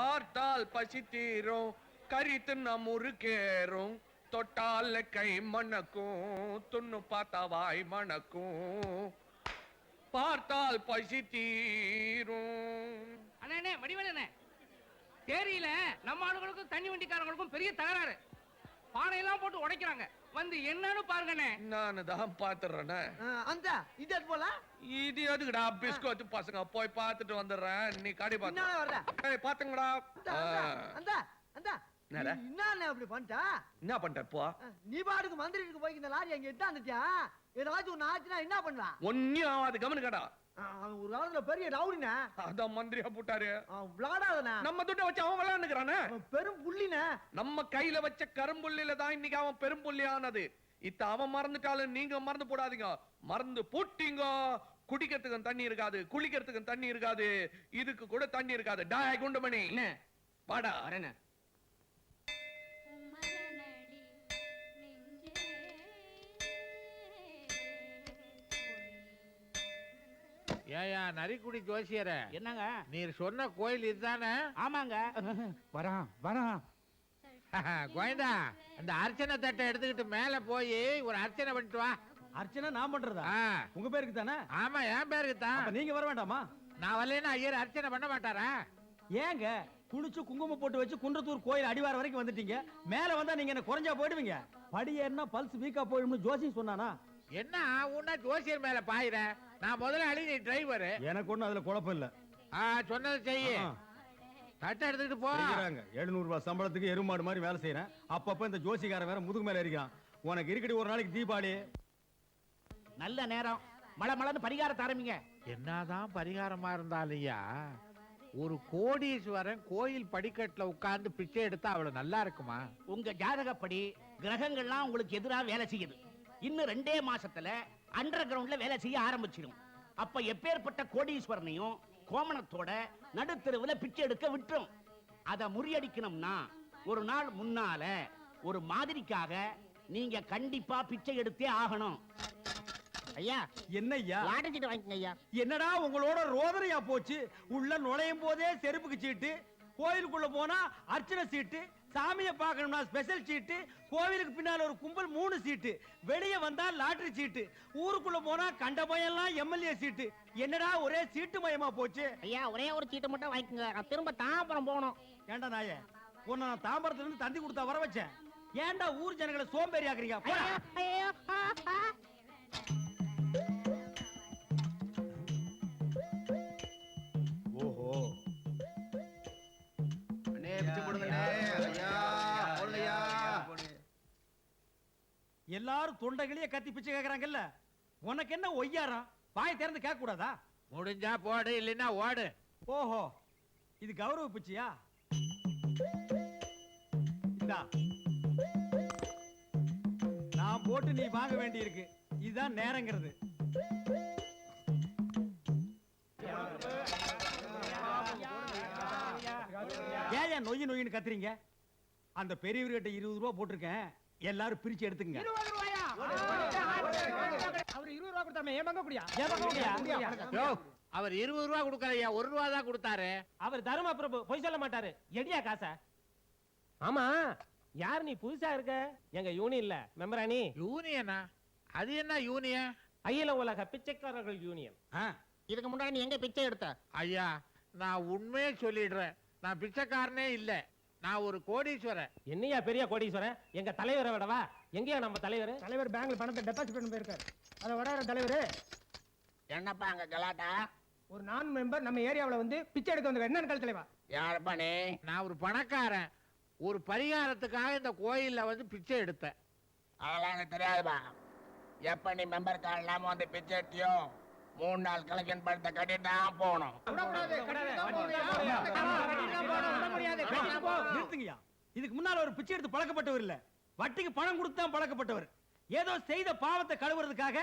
பார்த்தால் பசி தீரும் கறி நம் உருக்கேறும் தொட்டால கை மணக்கும் துண்ணு பார்த்தா வாய் மணக்கும். பார்த்தால் பசி தீரும். அண்ணே வடிவேலண்ணே தேரியில நம்ம ஆளுங்களுக்கும் தண்ணி வண்டிக்காரங்களுக்கும் பெரிய தகராறு. பானையெல்லாம் போட்டு உடைக்கிறாங்க. வந்து என்னன்னு பாருங்கண்ணே. நான் தான் பாத்துறேனே அந்த இது போல? இது எதுக்குடா பிஸ்கோத் பசங்க போய் பார்த்துட்டு வந்துடுறேன். நீ காடி ஏய் பாத்துங்கடா அந்த, அந்த, என்ன அப்படி பண்ணிட்டா? என்ன பண்ற இப்போ? நீ பாட்டுக்கு மந்திரிக்கு போய் இந்த லாரி அங்க எட்டாந்துட்டியா ஏதாச்சும் ஒண்ணு ஆச்சுன்னா என்ன பண்ணுவா ஒன்னும் ஆகாது கவனிக்கடா அவன் ஒரு காலத்துல பெரிய ரவுடின அதான் மந்திரியா போட்டாரு. விளாடாதன நம்ம துட்ட வச்சு அவன் விளையாண்டுக்கிறானே? பெரும் புள்ளின நம்ம கையில வச்ச கரும்புள்ளில தான் இன்னைக்கு அவன் பெரும்புள்ளி ஆனது இத்த அவன் மறந்துட்டாலும் நீங்க மறந்து போடாதீங்க. மறந்து போட்டீங்க. குடிக்கிறதுக்கு தண்ணி இருக்காது குளிக்கிறதுக்கு தண்ணி இருக்காது. இதுக்கு கூட தண்ணி இருக்காது. டாய் குண்டுமணி. என்ன? வாடா. வரேண்ணே. ஏயா நரிக்குடி ஜோசியர. என்னங்க? நீர் சொன்ன கோயில் இதுதானே? ஆமாங்க. வரான் வரான். கோயந்தா அந்த அர்ச்சனை தட்டை எடுத்துக்கிட்டு மேல போய் ஒரு அர்ச்சனை பண்ணிட்டு வா. அர்ச்சனை நான் பண்றதா? உங்க பேருக்கு தானே? ஆமா என் பேருக்கு தான். அப்ப நீங்க வர வேண்டாமா? நான் வரலைன்னா ஐயர் அர்ச்சனை பண்ண மாட்டாரா? ஏங்க குளிச்சு குங்குமம் போட்டு வச்சு குன்றத்தூர் கோயில் அடிவார வரைக்கும் வந்துட்டீங்க. மேல வந்தா நீங்க என்ன குறைஞ்சா போயிடுவீங்க? படி ஏறினா பல்ஸ் வீக்கா போயிடும்னு ஜோசி சொன்னானா? என்ன உன்ன ஜோசியர் மேல பாயிர நான் முதல்ல நீ டிரைவர் எனக்கு ஒண்ணும் அதுல குழப்பம் இல்ல. ஆ சொன்னதை செய்ய. தட்டை எடுத்துக்கிட்டு போ. செய்யறாங்க எழுநூறு ரூபாய் சம்பளத்துக்கு எருமாடு மாதிரி வேலை செய்யறேன் அப்பப்ப இந்த ஜோசிக்காரன் வேற முதுகு மேல இருக்கான் உனக்கு இருக்கடி ஒரு நாளைக்கு தீபாவளி. நல்ல நேரம். மழை மழைன்னு பரிகாரத்தை ஆரம்பிங்க. என்னதான் பரிகாரமா இருந்தாலையா ஒரு கோடீஸ்வரன் கோயில் படிக்கட்டுல உட்கார்ந்து பிச்சை எடுத்தா அவ்வளவு நல்லா இருக்குமா? உங்க ஜாதகப்படி கிரகங்கள்லாம் உங்களுக்கு எதிரா வேலை செய்யுது. இன்னும் ரெண்டே மாசத்துல அண்டர் கிரவுண்ட்ல வேலை செய்ய ஆரம்பிச்சிடும் அப்ப எப்பேற்பட்ட கோடீஸ்வரனையும் கோமணத்தோட நடுத்தெருவுல பிச்சை எடுக்க விட்டுரும். அத முறியடிக்கணும்னா ஒரு நாள் முன்னால ஒரு மாதிரிக்காக நீங்க கண்டிப்பா பிச்சை எடுத்தே ஆகணும். ஐயா என்னய்யா? லாட்டரி சீட்டு வாங்கிக்கங்க ஐயா. என்னடா உங்களோட ரோதனையா போச்சு? உள்ள நுழையும் போதே செருப்புக்கு சீட்டு கோயிலுக்குள்ள போனா அர்ச்சனை சீட்டு சாமியை பார்க்கணும்னா ஸ்பெஷல் சீட்டு கோவிலுக்கு பின்னால ஒரு கும்பல் மூணு சீட்டு வெளியே வந்தா லாட்டரி சீட்டு ஊருக்குள்ள போனா கண்ட பயம்லாம் எம்எல்ஏ சீட்டு என்னடா ஒரே சீட்டு மயமா போச்சு? ஐயா ஒரே ஒரு சீட்டை மட்டும் வாங்கிக்கோங்க. நான் திரும்ப தாம்பரம் போகணும். ஏண்டா நாயே உன்னை நான் தாம்பரத்துல இருந்து தந்தி கொடுத்தா வர வச்சேன். ஏன்டா ஊர் ஜனங்களை சோம்பேறி ஆக்குறீங்க தொண்டைகளையே கத்தி பிச்சை கேக்குறாங்கல்ல? உனக்கு என்ன ஒய்யாரம்? வாய் திறந்து கேட்க கூடாதா முடிஞ்சா போடு இல்லைன்னா ஓடு. ஓஹோ இது கௌரவ பிச்சையா? இந்தா. நான் போட்டு நீ வாங்க வேண்டி இருக்கு இதுதான் நேரங்கிறது. ஏன் ஏன் நொய்யு நொய்யுன்னு கத்துறீங்க? அந்த பெரியவர்கிட்ட இருபது ரூபா போட்டிருக்கேன். எல்லாரும் பிரிச்சு எடுத்துங்க அவர் இருபது ரூபா கொடுத்தாம ஏமாங்க கூடியா யோ, அவர் இருபது ரூபா கொடுக்கலையா? ஒரு ரூபா தான் கொடுத்தாரு. அவர் தர்ம பிரபு பொய் சொல்ல மாட்டாரு. எடியா காசா? ஆமா. யார் நீ புதுசா இருக்க? எங்க யூனியன்ல மெம்பரா நீ? யூனியனா? அது என்ன யூனியன்? அகில உலக பிச்சைக்காரர்கள் யூனியன். இதுக்கு முன்னாடி நீ எங்க பிச்சை எடுத்த? ஐயா நான் உண்மையே சொல்லிடுறேன். நான் பிச்சைக்காரனே இல்ல. நான் ஒரு கோடீஸ்வரன். என்னையா பெரிய கோடீஸ்வரன்? எங்க தலைவரை விடவா எங்கயா நம்ம தலைவர்? தலைவர் பேங்க்ல பணத்தை டெபாசிட் பண்ணி போயிருக்காரு. அதை வடார தலைவர். என்னப்பா அங்க கலாட்டா? ஒரு நான் மெம்பர் நம்ம ஏரியாவுல வந்து பிச்சை எடுக்க வந்த என்னன்னு கல் தலைவா? யாருப்பா நீ? நான் ஒரு பணக்காரன். ஒரு பரிகாரத்துக்காக இந்த கோயில்ல வந்து பிச்சை எடுத்தேன். அதெல்லாம் எனக்கு தெரியாதுப்பா. எப்ப நீ மெம்பர் கார்டு இல்லாம வந்து பிச்சை எடுத்தியோ? மூணு நாள் கலெக்ஷன் பணத்தை கட்டிட்டு தான் போகணும் நிறுத்துங்கய்யா. இதுக்கு முன்னால ஒரு பிச்சை எடுத்து பழக்கப்பட்டவர் இல்ல. வட்டிக்கு பணம் கொடுத்து தான் பழக்கப்பட்டவர். ஏதோ செய்த பாவத்தை கழுவுறதுக்காக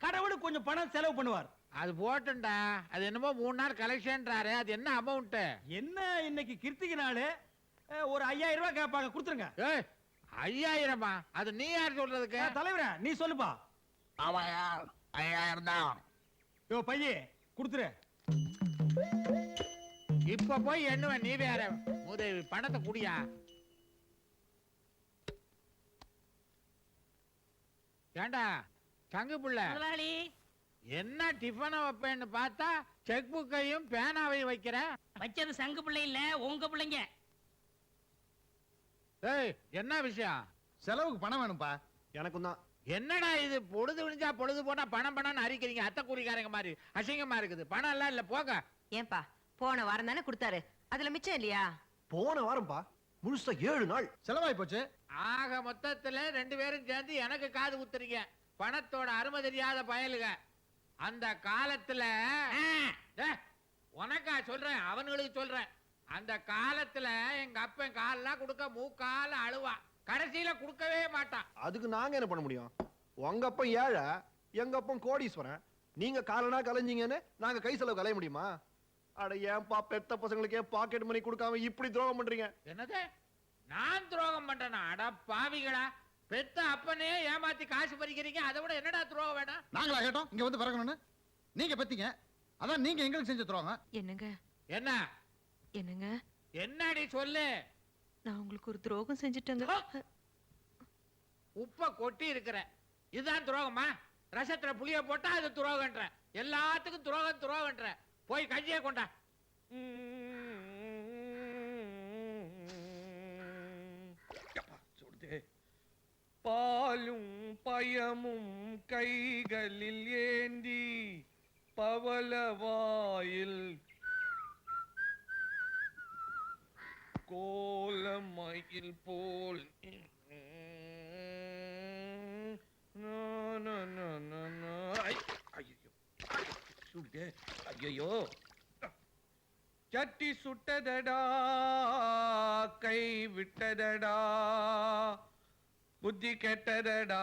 கடவுளுக்கு கொஞ்சம் பணம் செலவு பண்ணுவார். அது போட்டுண்டா. அது என்னமோ மூணு நாள் கலெக்ஷன்றாரு. அது என்ன அமௌண்ட் என்ன இன்னைக்கு கிருத்திகை நாள்? ஒரு ஐயாயிரம் ரூபாய் கேட்பாங்க கொடுத்துருங்க. ஐயாயிரமா? அது நீ யார் சொல்றதுக்கு? தலைவரே நீ சொல்லுப்பா. ஆமாயா ஐயாயிரம் தான். யோ பையே கொடுத்துரு. இப்ப போய் எண்ணுவேன் நீ வேற. உதவி பணத்தை குடியா. ஏண்டா தங்கு புள்ள? முதலாளி. என்ன டிஃபனை வைப்பேன்னு பார்த்தா செக் புக்கையும் பேனாவையும் வைக்கிற? வச்சது சங்கு பிள்ளை இல்ல உங்க பிள்ளைங்க. ஏய் என்ன விஷயம்? செலவுக்கு பணம் வேணும்பா. எனக்கும் தான். என்னடா இது பொழுது விழிஞ்சா பொழுது போனா பணம் பணம்னு அரிக்கிறீங்க. அத்தை கூலிக்காரங்க மாதிரி. அசிங்கமா இருக்குது. பணம் எல்லாம் இல்ல போக. ஏன்பா போன வாரம் தானே கொடுத்தாரு. அதுல மிச்சம் இல்லையா? போன வாரம்பா? முழுசா ஏழு நாள். செலவாய் போச்சு. ஆக மொத்தத்துல ரெண்டு பேரும் சேர்ந்து எனக்கு காது குத்துறீங்க. பணத்தோட அருமை தெரியாத பயலுக. அந்த காலத்துல உனக்கா சொல்றேன் அவனுங்களுக்கு சொல்றேன். அந்த காலத்துல எங்க அப்பன் கால்லாம் கொடுக்க மூக்கால அழுவா. கடைசியில கொடுக்கவே மாட்டான். அதுக்கு நாங்க என்ன பண்ண முடியும்? உங்க அப்பன் ஏழை எங்க அப்பன் கோடீஸ்வரன். நீங்க காலனா கலைஞ்சீங்கன்னு நாங்க கை செலவு கலைய முடியுமா? அட ஏன்பா பெத்த பசங்களுக்கே பாக்கெட் மணி கொடுக்காம இப்படி துரோகம் பண்றீங்க? என்னது? நான் துரோகம் பண்றேனா? அட பாவிகளா. பெத்த அப்பனே ஏமாத்தி காசு பறிக்கிறீங்க அதை விட என்னடா துரோகம் வேணாம்? நாங்களா கேட்டோம் இங்க வந்து பிறக்கணும்னு. நீங்க பெத்தீங்க அதான் நீங்க எங்களுக்கு செஞ்ச துரோகம். என்னங்க? என்ன? என்னங்க? என்னடி சொல்லு? நான் உங்களுக்கு ஒரு துரோகம் செஞ்சுட்டேங்க. உப்ப கொட்டி இருக்கிற இதுதான் துரோகமா? ரசத்துல புளிய போட்டா அது துரோகன்ற எல்லாத்துக்கும் துரோகம் துரோகன்ற போய் கஞ்சியை கொண்டா. பாலும் பயமும் கைகளில் ஏந்தி பவளவாயில் கோலமயில் போல் நா, நா, நா, நா, நா. ஐ, ஐயையோ. சுடுதே. சட்டி சுட்டதடா கை விட்டதடா புத்தி கெட்டதடா.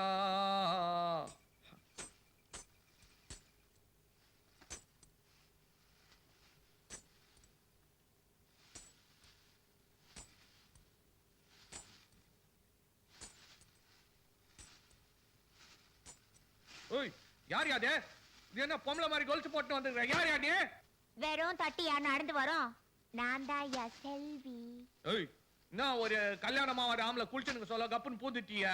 ஓய் யார் யாதே இது என்ன பொம்பளை மாதிரி கொலுசு போட்டு வந்துருக்க யார் யார் நீ? வெறும் தட்டியா நடந்து வரோம்? நான் தான் யா செல்வி. ஏய் என்ன ஒரு கல்யாணமா ஒரு ஆம்பளை குளிச்சுனுக்கு சொல்ல கப்புன்னு பூந்துட்டிய?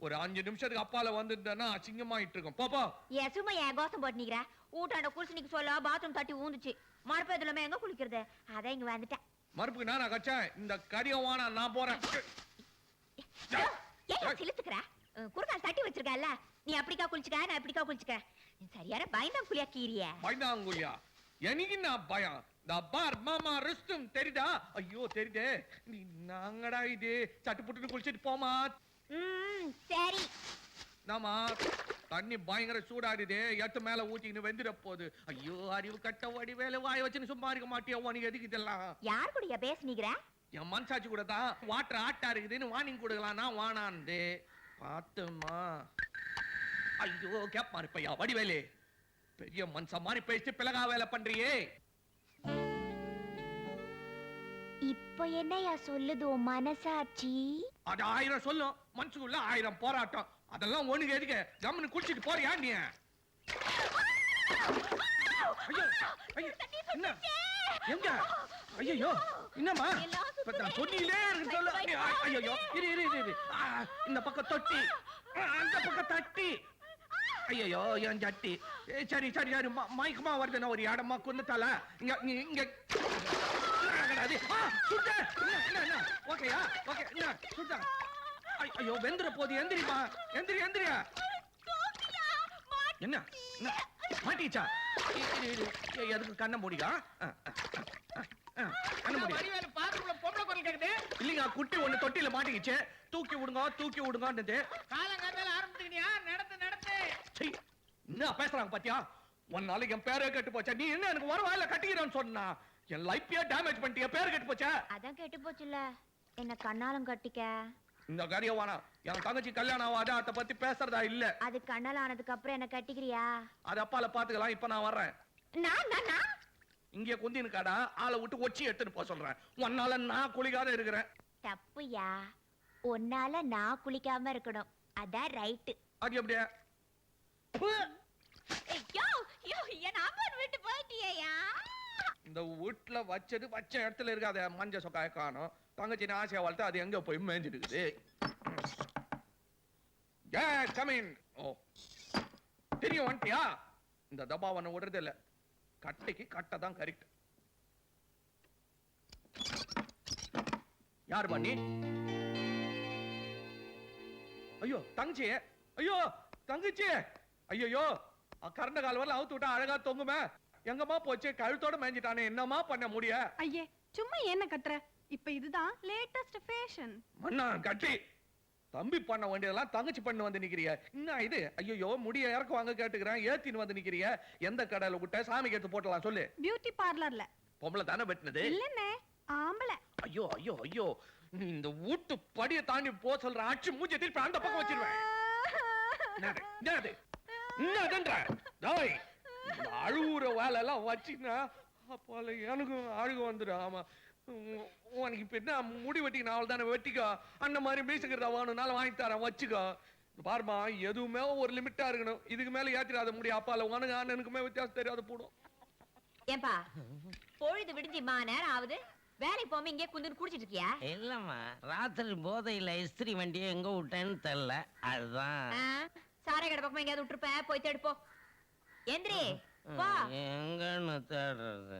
ஒரு அஞ்சு நிமிஷத்துக்கு அப்பால வந்துட்டேன்னா அசிங்கமாயிட்டு இருக்கும் போப்போ ஏன் சும்மா ஏன் கோசம் போட்டு ஊட்டாண்ட குளிச்சுனிக்கு சொல்ல பாத்ரூம் தட்டி ஊந்துச்சு. மறுப்பதுலமே எங்க குளிக்கிறது? அதான் இங்க வந்துட்டேன். மறுப்புக்கு நானா கச்சேன் இந்த கரியவானா நான் போறேன். ஏன் சிலுத்துக்கிற குறுக்கால் தட்டி வச்சிருக்கல நீ அப்படிக்கா குளிச்சுக்க நான் இப்படிக்கா குளிச்சுக்க. நீ சரியான பயந்தம் புளியா கீரிய. பயந்தாங்குழியா? எனக்கு நான் பயம்? இந்த பார் மாமா ரிஸ்டும் தெரியுதா? ஐயோ தெரியுதே. நீ நாங்கடா இது? சட்டு புட்டுன்னு குளிச்சிட்டு போமா. ம் சரி. நாமா தண்ணி பயங்கர சூடாடுதே எட்டு மேல ஊத்திக்கின்னு வெந்துட போகுது. ஐயோ அறிவு கட்ட வடி வேலை வாய வச்சுன்னு சும்மா இருக்க மாட்டியா? உனக்கு எதுக்கு இதெல்லாம்? யார் கூடயா பேசுனீங்கிற என் மனசாட்சி கூட தான் வாட்டர் ஆட்டா இருக்குதுன்னு வார்னிங் கொடுக்கலாம்னா வானாந்து பார்த்துமா ஐயோ கேப் இருப்பையா வடிவேலு. பெரிய மனுஷ மாதிரி பேசிட்டு பிளகா வேலை பண்றியே. இப்போ என்னையா சொல்லுது உன் மனசாட்சி? அது ஆயிரம் சொல்லும். மனசுக்குள்ள ஆயிரம் போராட்டம். அதெல்லாம் ஒண்ணுக்கு எதுக்கு? கம்முன்னு குடிச்சிட்டு போறியா நீ? என்ன? எங்க? ஐயோ என்னம்மா? தொட்டியிலே இருக்கு சொல்லு ஐயோ இரு இரு இரு இந்த பக்கம் தொட்டி. அந்த பக்கம் தட்டி. ஐயோ என் சட்டி ஏ, சரி சரி சரி. மயக்கமா வருதுன்னா ஒரு இடமா குந்துட்டால இங்க இங்க? ஓகேயா ஓகே ஐ- ஐயோ வெந்துற போது எந்திரிமா எந்திரி எந்திரியா என்ன என்ன? மாட்டிச்சா எதுக்கு கண்ணை மூடிக்கா? ஆ, ஆ, ஆ, ஆ, கண்ணை மூடி. வடிவேலு பாத்ரூம்ல பொம்பளை குரல் கேக்குது. இல்லைங்க குட்டி ஒண்ணு தொட்டில மாட்டிக்கிச்சு. தூக்கி விடுங்க தூக்கி விடுங்கன்றது என்ன பேசுறாங்க பாத்தியா? நாளைக்கு என் பேரே கெட்டு போச்சா? நீ என்ன எனக்கு வர வாயில கட்டிக்கிறேன்னு சொன்னா? என் லைஃபையே டேமேஜ் பண்ணிட்டிய? பேர் கெட்டு போச்சா? அதான் கெட்டு போச்சுல என்ன கண்ணாலம் கட்டிக்க? இந்த காரியம் வேணாம். என் தங்கச்சி கல்யாணம் ஆகாத அதை பத்தி பேசுறதா இல்ல. அது கண்ணால ஆனதுக்கு அப்புறம் என்ன கட்டிக்கிறியா? அது அப்பால பாத்துக்கலாம். இப்ப நான் வர்றேன். நான் நான் இங்க குந்தினுக்காடா ஆளை விட்டு ஒச்சி எடுத்துன்னு போக சொல்றேன். உன்னால நான் குளிக்காத இருக்கிறேன். தப்புயா உன்னால நான் குளிக்காம இருக்கணும். அதான் ரைட்டு அது எப்படியா? ஐயோ ஐயோ என் விட்டு போயிட்டியா இந்த வீட்டுல வச்சது வச்ச இடத்துல இருக்காத மஞ்ச சொக்காய காணும். தங்கச்சி ஆசையா வளர்த்து அது எங்க போய் மேய்ஞ்சிட்டு இருக்குது ஏ கமின் ஓ. தெரியும் வந்துட்டியா இந்த தபாவனை விடுறது இல்ல. கட்டைக்கு கட்டை தான் கரெக்ட் யார் பண்ணி? ஐயோ தங்கச்சி ஐயோ தங்கச்சி. ஐயோ கரண்ட கால் வரல அவுத்து விட்டா அழகா தொங்குமே. எங்கம்மா போச்சு? கழுத்தோட மேஞ்சிட்டானே என்னம்மா பண்ண முடிய? ஐயே சும்மா என்ன கத்துற? இப்ப இதுதான் லேட்டஸ்ட் ஃபேஷன் மண்ணா கட்டி. தம்பி பண்ண வேண்டியதெல்லாம் தங்கச்சி பண்ண வந்து நிக்கிறிய. என்ன இது? ஐயோ முடிய இறக்கு வாங்க கேட்டுக்கிறேன். ஏத்தின்னு வந்து நிக்கிறிய. எந்த கடையில விட்ட சாமிக்கு எடுத்து போட்டலாம் சொல்லு. பியூட்டி பார்லர்ல பொம்பளை தானே வெட்டினது? இல்லன்னே ஆம்பளை. ஐயோ ஐயோ ஐயோ. நீ இந்த வீட்டு படிய தாண்டி போ சொல்ற ஆட்சி மூஞ்சி திருப்பி அந்த பக்கம் வச்சிருவேன். அழுவுற வேலை எல்லாம் வச்சினா அப்போல எனக்கும் அழுக வந்துடும். ஆமா. உனக்கு இப்ப என்ன முடி வெட்டிக்கணும் அவள் தானே வெட்டிக்கோ. அந்த மாதிரி மீசுக்கிறதா வேணும்னாலும் வாங்கி தரேன் வச்சுக்கோ. பாரும்மா எதுவுமே ஒரு லிமிட்டா இருக்கணும். இதுக்கு மேல ஏத்திடாத முடியும் அப்பால உனக்கு அண்ணனுக்குமே வித்தியாசம் தெரியாத போடும். ஏன்பா பொழுது விடிஞ்சுமா நேரம் ஆகுது. வேலைக்கு போகாம இங்கே குந்துன்னு குடிச்சிட்டு இருக்கியா? இல்லம்மா ராத்திரி போதையில இஸ்திரி வண்டியை எங்க விட்டேன்னு தெரியல. அதுதான். சாரை கடை பக்கமா எங்கேயாவது விட்டுருப்ப போய் தேடுப்போ எந்திரி எங்கன்னு தேடுறது?